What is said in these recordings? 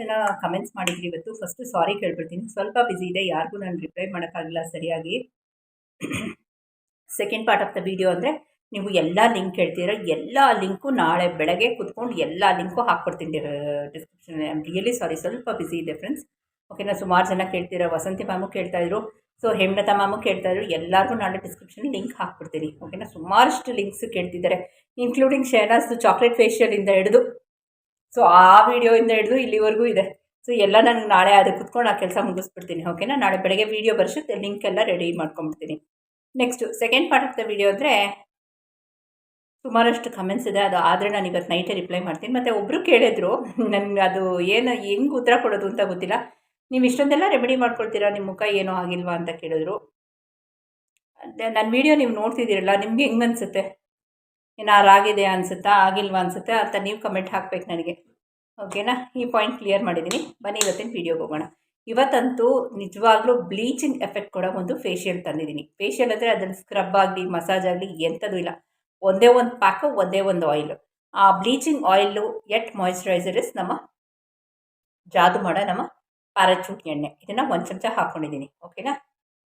ಜನ ಕಮೆಂಟ್ಸ್ ಮಾಡಿದ್ರಿ ಇವತ್ತು. ಫಸ್ಟು ಸಾರಿ ಕೇಳ್ಬಿಡ್ತೀನಿ. ಸ್ವಲ್ಪ ಬ್ಯುಸಿ ಇದೆ. ಯಾರಿಗೂ ನಾನು ರಿಪ್ಲೈ ಮಾಡೋಕ್ಕಾಗಿಲ್ಲ ಸರಿಯಾಗಿ. Second part of the video ಅಂದರೆ ನೀವು ಎಲ್ಲ ಲಿಂಕ್ ಹೇಳ್ತೀರಾ, ಎಲ್ಲ ಲಿಂಕು ನಾಳೆ ಬೆಳಗ್ಗೆ ಕುತ್ಕೊಂಡು ಎಲ್ಲ link ಹಾಕ್ಕೊಡ್ತೀನಿ description I am really sorry ಸ್ವಲ್ಪ ಬ್ಯುಸಿ ಇದೆ ಫ್ರೆಂಡ್ಸ್ ಓಕೆನಾ ಸುಮಾರು ಜನ ಕೇಳ್ತೀರಾ, ವಸಂತಿ ಮ್ಯಾಮು ಕೇಳ್ತಾಯಿದ್ರು ಸೊ ಹೆಮ್ಮತ ಮ್ಯಾಮು ಕೇಳ್ತಾಯಿದ್ರು ಎಲ್ಲರಿಗೂ ನಾಳೆ ಡಿಸ್ಕ್ರಿಪ್ಷನ್ ಲಿಂಕ್ ಹಾಕ್ಬಿಡ್ತೀನಿ. ಓಕೆನಾ ಸುಮಾರಷ್ಟು ಲಿಂಕ್ಸ್ ಕೇಳ್ತಿದ್ದಾರೆ ಇನ್ಕ್ಲೂಡಿಂಗ್ ಶೇನಾಸ್ದು ಚಾಕ್ಲೇಟ್ ಫೇಶಿಯಲಿಂದ ಹಿಡಿದು. ಸೊ ಆ ವಿಡಿಯೋಯಿಂದ ಹಿಡಿದು ಇಲ್ಲಿವರೆಗೂ ಇದೆ. ಸೊ ಎಲ್ಲ ನನಗೆ ನಾಳೆ ಅದು ಕುತ್ಕೊಂಡು ಆ ಕೆಲಸ ಮುಗಿಸ್ಬಿಡ್ತೀನಿ ಓಕೆನಾ ನಾಳೆ ಬೆಳಗ್ಗೆ ವೀಡಿಯೋ ಬರ್ಸುತ್ತೆ ಲಿಂಕ್ ಎಲ್ಲ ready ಮಾಡ್ಕೊಂಬಿಡ್ತೀನಿ next second part of the video ಅಂದರೆ ಸುಮಾರಷ್ಟು ಕಮೆಂಟ್ಸ್ ಇದೆ, ಅದು ಆದರೆ ನಾನು ಇವತ್ತು ನೈಟೇ ರಿಪ್ಲೈ ಮಾಡ್ತೀನಿ. ಮತ್ತು ಒಬ್ಬರು ಕೇಳಿದ್ರು, ನನಗೆ ಅದು ಏನು, ಹೆಂಗೆ ಉತ್ತರ ಕೊಡೋದು ಅಂತ ಗೊತ್ತಿಲ್ಲ. ನೀವು ಇಷ್ಟೊಂದೆಲ್ಲ ರೆಮಿಡಿ ಮಾಡ್ಕೊಳ್ತೀರಾ ನಿಮ್ಮ ಮುಖ ಏನೋ ಆಗಿಲ್ವಾ ಅಂತ ಕೇಳಿದ್ರು. ನನ್ನ ವೀಡಿಯೋ ನೀವು ನೋಡ್ತಿದ್ದೀರಲ್ಲ, ನಿಮಗೆ ಹೆಂಗೆ ಅನಿಸುತ್ತೆ? ಏನಾರು ಆಗಿದೆ ಅನಿಸುತ್ತಾ, ಆಗಿಲ್ವಾ ಅನಿಸುತ್ತೆ ಅಂತ ನೀವು ಕಮೆಂಟ್ ಹಾಕ್ಬೇಕು ನನಗೆ. ಓಕೆನಾ? ಈ ಪಾಯಿಂಟ್ ಕ್ಲಿಯರ್ ಮಾಡಿದ್ದೀನಿ ಬನ್ನಿ ಇವತ್ತಿನ ವೀಡಿಯೋಗೆ ಹೋಗೋಣ. ಇವತ್ತಂತೂ ನಿಜವಾಗ್ಲೂ ಬ್ಲೀಚಿಂಗ್ ಎಫೆಕ್ಟ್ ಕೊಡೋ ಒಂದು ಫೇಶಿಯಲ್ ತಂದಿದ್ದೀನಿ ಫೇಶಿಯಲ್ ಅಂದರೆ ಅದನ್ನು ಸ್ಕ್ರಬ್ ಆಗಲಿ ಮಸಾಜ್ ಆಗಲಿ ಎಂಥದ್ದು ಇಲ್ಲ. ಒಂದೇ ಒಂದು ಪ್ಯಾಕು ಒಂದೇ ಒಂದು ಆಯಿಲು ಆ bleaching oil at moisturiser is ನಮ್ಮ ಜಾದು ಮಾಡೋ ನಮ್ಮ ಪ್ಯಾರಾಚೂಟ್ ಎಣ್ಣೆ. ಇದನ್ನು ಒಂದು ಚಮಚ ಹಾಕ್ಕೊಂಡಿದ್ದೀನಿ ಓಕೆನಾ?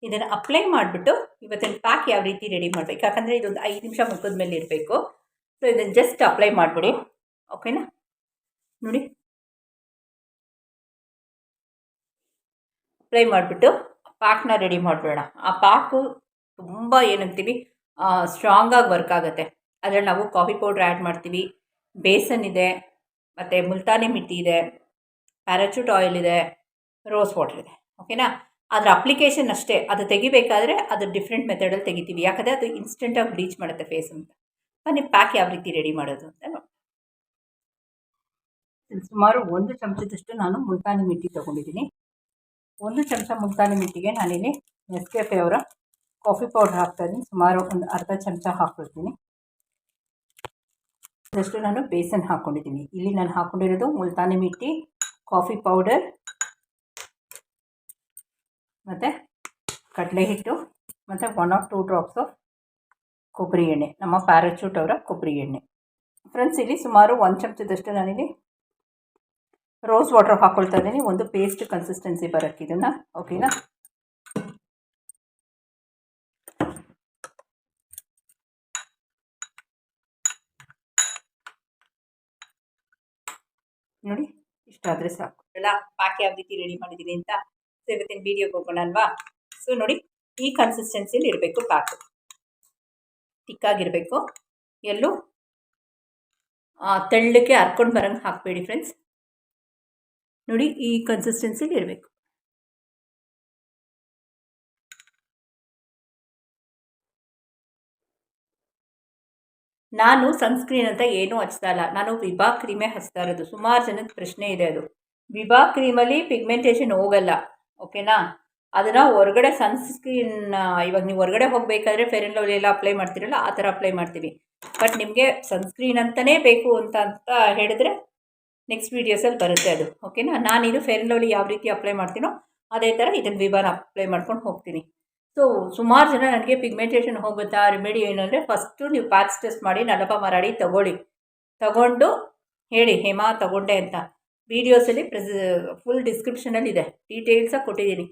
ಇದನ್ನು ಅಪ್ಲೈ ಮಾಡಿಬಿಟ್ಟು ಇವತ್ತಿನ ಪ್ಯಾಕ್ ಯಾವ ರೀತಿ ರೆಡಿ ಮಾಡಬೇಕು? ಯಾಕಂದರೆ ಇದೊಂದು ಐದು ನಿಮಿಷ ಮುಖದ ಮೇಲೆ ಇರಬೇಕು. ಸೊ ಇದನ್ನು ಜಸ್ಟ್ ಅಪ್ಲೈ ಮಾಡಿಬಿಡಿ. ಓಕೆನಾ? ನೋಡಿ. ಫ್ರೈ ಮಾಡಿಬಿಟ್ಟು ಪಾಕ್ನ ರೆಡಿ ಮಾಡಿಬಿಡೋಣ. ಆ ಪಾಕು ತುಂಬ ಏನಂತೀವಿ ಸ್ಟ್ರಾಂಗಾಗಿ ವರ್ಕ್ ಆಗುತ್ತೆ. ಅದರಲ್ಲಿ ನಾವು ಕಾಫಿ ಪೌಡ್ರ್ ಆ್ಯಡ್ ಮಾಡ್ತೀವಿ. ಬೇಸನ್ ಇದೆ, ಮತ್ತು ಮುಲ್ತಾನಿ ಮಿಟ್ಟಿ ಇದೆ ಪ್ಯಾರಾಚೂಟ್ ಆಯಿಲ್ ಇದೆ ರೋಸ್ ವಾಟರ್ ಇದೆ. ಓಕೆನಾ ಅದರ ಅಪ್ಲಿಕೇಶನ್ ಅಷ್ಟೇ. ಅದು ತೆಗಿಬೇಕಾದ್ರೆ ಅದು ಡಿಫ್ರೆಂಟ್ ಮೆಥಡಲ್ಲಿ ತೆಗಿತೀವಿ. ಯಾಕಂದರೆ ಅದು ಇನ್ಸ್ಟೆಂಟಾಗಿ ಬ್ಲೀಚ್ ಮಾಡುತ್ತೆ ಫೇಸ್ ಅಂತ. ಬನ್ನಿ ಪ್ಯಾಕ್ ಯಾವ ರೀತಿ ರೆಡಿ ಮಾಡೋದು ಅಂತ ನೋಡಿ ಸುಮಾರು ಒಂದು ಚಮಚದಷ್ಟು ನಾನು ಮುಲ್ತಾನಿ ಮಿಟ್ಟಿ ತೊಗೊಂಡಿದ್ದೀನಿ. ಒಂದು ಚಮಚ ಮುಲ್ತಾನಿ ಮಿಟ್ಟಿಗೆ ನಾನಿಲ್ಲಿ ನೆಸ್ಕೆಫೆ ಅವರ ಕಾಫಿ ಪೌಡ್ರ್ ಹಾಕ್ತಾಯಿದ್ದೀನಿ ಸುಮಾರು ಒಂದು ಅರ್ಧ ಚಮಚ ಹಾಕ್ಕೊಳ್ತೀನಿ. ಅದಷ್ಟು ನಾನು ಬೇಸನ್ ಹಾಕ್ಕೊಂಡಿದ್ದೀನಿ. ಇಲ್ಲಿ ನಾನು ಹಾಕ್ಕೊಂಡಿರೋದು ಮುಲ್ತಾನಿ ಮಿಟ್ಟಿ ಕಾಫಿ ಪೌಡರ್ ಮತ್ತು ಕಡಲೆ ಹಿಟ್ಟು ಮತ್ತು one of two drops of ಕೊಬ್ಬರಿ ಎಣ್ಣೆ, ನಮ್ಮ ಪ್ಯಾರಚೂಟ್ ಅವರ ಕೊಬ್ಬರಿ ಎಣ್ಣೆ. ಫ್ರೆಂಡ್ಸ್ ಇಲ್ಲಿ ಸುಮಾರು ಒಂದು ಚಮಚದಷ್ಟು ನಾನಿಲ್ಲಿ ರೋಸ್ ವಾಟರ್ ಹಾಕ್ಕೊಳ್ತಾ ಇದ್ದೀನಿ. ಒಂದು ಪೇಸ್ಟ್ ಕನ್ಸಿಸ್ಟೆನ್ಸಿ ಬರೋಕ್ಕೆ ಇದನ್ನು. ಓಕೆನಾ ನೋಡಿ ಇಷ್ಟಾದರೆ ಸಾಕು. ಎಲ್ಲ ಪ್ಯಾಕ್ ಯಾವ ರೀತಿ ರೆಡಿ ಮಾಡಿದ್ದೀನಿ ಅಂತ ಸೊ ಇವತ್ತಿನ ವೀಡಿಯೋಗೆ ಹೋಗೋಣ ಅಲ್ವಾ? ಸೊ ನೋಡಿ, ಈ ಕನ್ಸಿಸ್ಟೆನ್ಸಿಯಲ್ಲಿ ಇರಬೇಕು ಪ್ಯಾಕು ತಿಕ್ಕಾಗಿರಬೇಕು ಎಲ್ಲೂ ತೆಳ್ಳಕ್ಕೆ ಹರ್ಕೊಂಡು ಬರೋಂಗೆ ಹಾಕಬೇಡಿ ಫ್ರೆಂಡ್ಸ್ ನೋಡಿ ಈ ಕನ್ಸಿಸ್ಟೆನ್ಸಿಲಿ ಇರಬೇಕು. ನಾನು ಸನ್ಸ್ಕ್ರೀನ್ ಅಂತ ಏನೂ ಹಚ್ತಾ ಇಲ್ಲ. ನಾನು ವಿಭಾ ಕ್ರೀಮೇ ಹಚ್ತಾ ಇರೋದು. ಸುಮಾರು ಜನದ ಪ್ರಶ್ನೆ ಇದೆ ಅದು. ವಿಭಾ ಕ್ರೀಮಲ್ಲಿ ಪಿಗ್ಮೆಂಟೇಷನ್ ಹೋಗಲ್ಲ. ಓಕೆನಾ? ಅದನ್ನು ಹೊರಗಡೆ ಸನ್ಸ್ಕ್ರೀನ್ ಇವಾಗ ನೀವು ಹೊರಗಡೆ ಹೋಗಬೇಕಾದ್ರೆ ಫೇರ್ ಆ್ಯಂಡ್ ಲವ್ಲಿ ಎಲ್ಲ ಅಪ್ಲೈ ಮಾಡ್ತೀರಲ್ಲ, ಆ ಥರ ಅಪ್ಲೈ ಮಾಡ್ತೀವಿ. ಬಟ್ ನಿಮಗೆ ಸನ್ಸ್ಕ್ರೀನ್ ಅಂತಲೇ ಬೇಕು ಅಂತ ಅಂತ ಹೇಳಿದ್ರೆ ನೆಕ್ಸ್ಟ್ ವೀಡಿಯೋಸಲ್ಲಿ ಬರುತ್ತೆ ಅದು ಓಕೆನಾ ನಾನಿದು ಫೇರ್ ಲವ್ಲಿ ಯಾವ ರೀತಿ ಅಪ್ಲೈ ಮಾಡ್ತೀನೋ ಅದೇ ಥರ ಇದನ್ನು ವಿಭಾನ ಅಪ್ಲೈ ಮಾಡ್ಕೊಂಡು ಹೋಗ್ತೀನಿ. ಸೊ ಸುಮಾರು ಜನ ನನಗೆ ಪಿಗ್ಮೆಂಟೇಷನ್ ಹೋಗುತ್ತಾ ರೆಮಿಡಿ ಏನಂದರೆ ಫಸ್ಟು ನೀವು ಪ್ಯಾಕ್ಸ್ ಟೆಸ್ಟ್ ಮಾಡಿ ನಲಪ ಮರಾಡಿ ತಗೊಳ್ಳಿ. ತಗೊಂಡು ಹೇಳಿ, ಹೇಮಾ ತಗೊಂಡೆ ಅಂತ. ವೀಡಿಯೋಸಲ್ಲಿ ಪ್ರೆಸ್ ಫುಲ್ ಡಿಸ್ಕ್ರಿಪ್ಷನಲ್ಲಿ ಇದೆ. ಡೀಟೇಲ್ಸಾಗಿ ಕೊಟ್ಟಿದ್ದೀನಿ.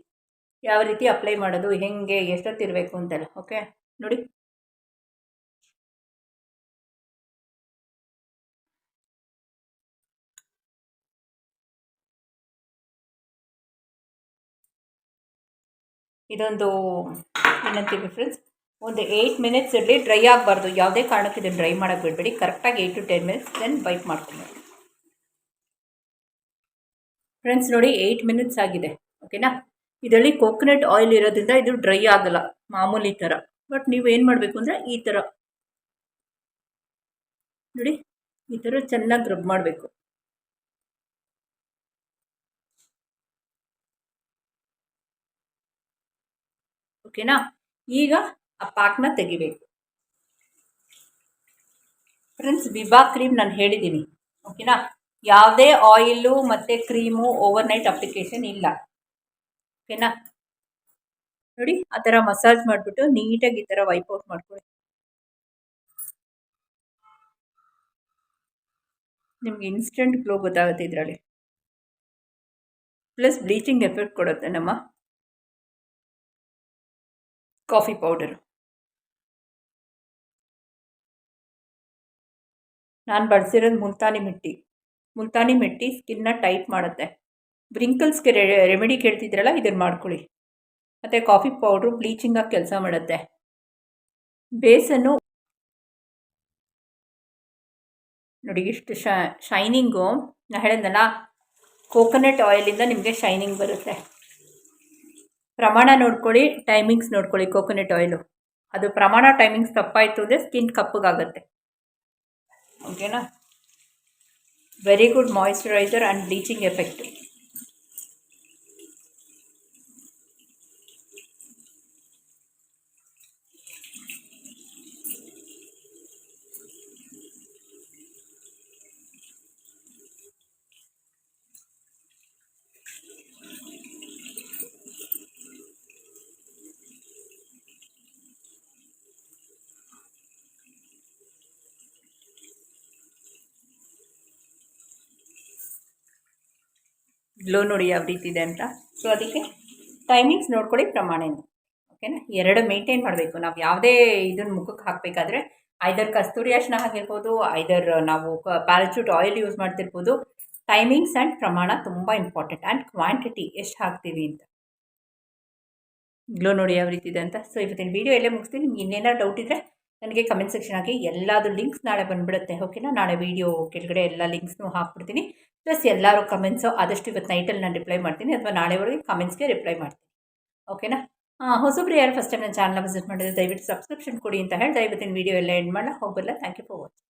ಯಾವ ರೀತಿ ಅಪ್ಲೈ ಮಾಡೋದು, ಹೆಂಗೆ, ಎಷ್ಟೊತ್ತಿರಬೇಕು ಅಂತೆಲ್ಲ ಓಕೆ ನೋಡಿ. ಇದೊಂದು, ಏನಂತೀವಿ ಫ್ರೆಂಡ್ಸ್ ಒಂದು ಏಯ್ಟ್ ಮಿನಿಟ್ಸ್ ಇರಲಿ ಡ್ರೈ ಆಗಬಾರ್ದು. ಯಾವುದೇ ಕಾರಣಕ್ಕೆ ಇದನ್ನು ಡ್ರೈ ಮಾಡೋಕ್ಕೆ ಬಿಡಬೇಡಿ. ಕರೆಕ್ಟಾಗಿ eight to ten minutes then wait ಮಾಡ್ಕೊಬೇಕು ಫ್ರೆಂಡ್ಸ್ ನೋಡಿ ಏಯ್ಟ್ ಮಿನಿಟ್ಸ್ ಆಗಿದೆ. ಓಕೆನಾ ಇದರಲ್ಲಿ ಕೋಕೋನಟ್ ಆಯಿಲ್ ಇರೋದ್ರಿಂದ ಇದು ಡ್ರೈ ಆಗಲ್ಲ. ಮಾಮೂಲಿ ಥರ ಬಟ್ ನೀವು ಏನು ಮಾಡಬೇಕು ಅಂದರೆ ಈ ಥರ ನೋಡಿ, ಈ ಥರ ಚೆನ್ನಾಗಿ ರಬ್ ಮಾಡಬೇಕು. ಓಕೆನಾ? ಈಗ ಆ ಪಾಕ್ನ ತೆಗಿಬೇಕು. ಫ್ರೆಂಡ್ಸ್ ವಿಭಾ ಕ್ರೀಮ್ ನಾನು ಹೇಳಿದ್ದೀನಿ ಓಕೆನಾ? ಯಾವುದೇ ಆಯಿಲು ಮತ್ತು ಕ್ರೀಮು ಓವರ್ ನೈಟ್ ಅಪ್ಲಿಕೇಶನ್ ಇಲ್ಲ. ಓಕೆನಾ? ನೋಡಿ, ಆ ಥರ ಮಸಾಜ್ ಮಾಡಿಬಿಟ್ಟು ನೀಟಾಗಿ ಈ ಥರ ವೈಪೌಟ್ ಮಾಡ್ಕೊಳ್ಳಿ. ನಿಮ್ಗೆ ಇನ್ಸ್ಟೆಂಟ್ ಗ್ಲೋ ಗೊತ್ತಾಗುತ್ತೆ ಇದರಲ್ಲಿ. ಪ್ಲಸ್ ಬ್ಲೀಚಿಂಗ್ ಎಫೆಕ್ಟ್ ಕೊಡುತ್ತೆ, ನಮ್ಮ ಕಾಫಿ ಪೌಡರು. ನಾನು ಬಳಸಿರೋದು ಮುಲ್ತಾನಿ ಮಿಟ್ಟಿ. ಮುಲ್ತಾನಿ ಮಿಟ್ಟಿ ಸ್ಕಿನ್ನ ಟೈಟ್ ಮಾಡುತ್ತೆ. ಬ್ರಿಂಕಲ್ಸ್ಗೆ ರೆಮಿಡಿ ಕೇಳ್ತಿದ್ರಲ್ಲ ಇದನ್ನು ಮಾಡ್ಕೊಳ್ಳಿ. ಮತ್ತು ಕಾಫಿ ಪೌಡ್ರು ಬ್ಲೀಚಿಂಗಾಗಿ ಕೆಲಸ ಮಾಡುತ್ತೆ. ಬೇಸನ್ನು ನೋಡಿ ಇಷ್ಟು ಶೈನಿಂಗು. ನಾನು ಹೇಳಿದ್ನಲ್ಲ ಕೋಕೋನಟ್ ಆಯಿಲಿಂದ ನಿಮಗೆ ಶೈನಿಂಗ್ ಬರುತ್ತೆ. ಪ್ರಮಾಣ ನೋಡ್ಕೊಳ್ಳಿ ಟೈಮಿಂಗ್ಸ್ ನೋಡ್ಕೊಳ್ಳಿ ಕೋಕೋನಟ್ ಆಯಿಲು ಅದು ಪ್ರಮಾಣ ಟೈಮಿಂಗ್ಸ್ ತಪ್ಪಾಯಿತು ಅಂದರೆ ಸ್ಕಿನ್ ಕಪ್ಪಗಾಗುತ್ತೆ. ಓಕೆನಾ very good moisturiser and bleaching effect glow ನೋಡಿ ಯಾವ ರೀತಿ ಇದೆ ಅಂತ. ಸೊ ಅದಕ್ಕೆ ಟೈಮಿಂಗ್ಸ್ ನೋಡ್ಕೊಳ್ಳಿ ಪ್ರಮಾಣ ಓಕೆನಾ ಎರಡು ಮೇಂಟೈನ್ ಮಾಡಬೇಕು. ನಾವು ಯಾವುದೇ ಇದನ್ನ ಮುಖಕ್ಕೆ ಹಾಕಬೇಕಾದ್ರೆ ಐದರ್ ಕಸ್ತೂರಿ ಅರ್ಶಿನ ಆಗಿರ್ಬೋದು ಐದರ್ ನಾವು ಪ್ಯಾರಾಚೂಟ್ ಆಯಿಲ್ ಯೂಸ್ ಮಾಡ್ತಿರ್ಬೋದು. ಟೈಮಿಂಗ್ಸ್ ಆ್ಯಂಡ್ ಪ್ರಮಾಣ ತುಂಬ ಇಂಪಾರ್ಟೆಂಟ್ ಆ್ಯಂಡ್ ಕ್ವಾಂಟಿಟಿ ಎಷ್ಟು ಹಾಕ್ತೀವಿ ಅಂತ. ಗ್ಲೋ ನೋಡಿ ಯಾವ ರೀತಿ ಇದೆ ಅಂತ. ಸೊ ಇವತ್ತಿನ ವೀಡಿಯೋ ಎಲ್ಲೇ ಮುಗಿಸ್ತೀನಿ. ನಿಮ್ಗೆ ಇನ್ನೇನಾದ್ರು ಡೌಟ್ ಇದ್ದರೆ ನನಗೆ ಕಮೆಂಟ್ ಸೆಕ್ಷನ್ ಹಾಕಿ ಎಲ್ಲಾದ್ರು ಲಿಂಕ್ಸ್ ನಾಳೆ ಬಂದುಬಿಡುತ್ತೆ ಓಕೆನಾ ನಾಳೆ ವೀಡಿಯೋ ಕೆಳಗಡೆ ಎಲ್ಲ ಲಿಂಕ್ಸ್ನು ಹಾಕ್ಬಿಡ್ತೀನಿ. ಪ್ಲಸ್ ಎಲ್ಲರೂ ಕಮೆಂಟ್ಸು ಆದಷ್ಟು ಇವತ್ತು ನೈಟಲ್ಲಿ ನಾನು ರಿಪ್ಲೈ ಮಾಡ್ತೀನಿ, ಅಥವಾ ನಾಳೆವರೆಗೆ ಕಮೆಂಟ್ಸ್ಗೆ ರಿಪ್ಲೈ ಮಾಡ್ತೀನಿ. ಓಕೆನಾ ಹೊಸಬ್ರು ಯಾರು ಫಸ್ಟ್ ಟೈಮ್ ನನ್ನ ಚಾನಲ್ ವಿಸಿಟ್ ಮಾಡಿದ್ರೆ ದಯವಿಟ್ಟು ಸಬ್ಸ್ಕ್ರಿಪ್ಷನ್ ಕೊಡಿ ಅಂತ ಹೇಳಿ ದಯವಿಟ್ಟು ವೀಡಿಯೋ ಎಲ್ಲ ಎಂಡ್ ಮಾಡಲ್ಲ ಹೋಗಲ್ಲ ಥ್ಯಾಂಕ್ ಯು ಫಾರ್ ವಾಚಿಂಗ್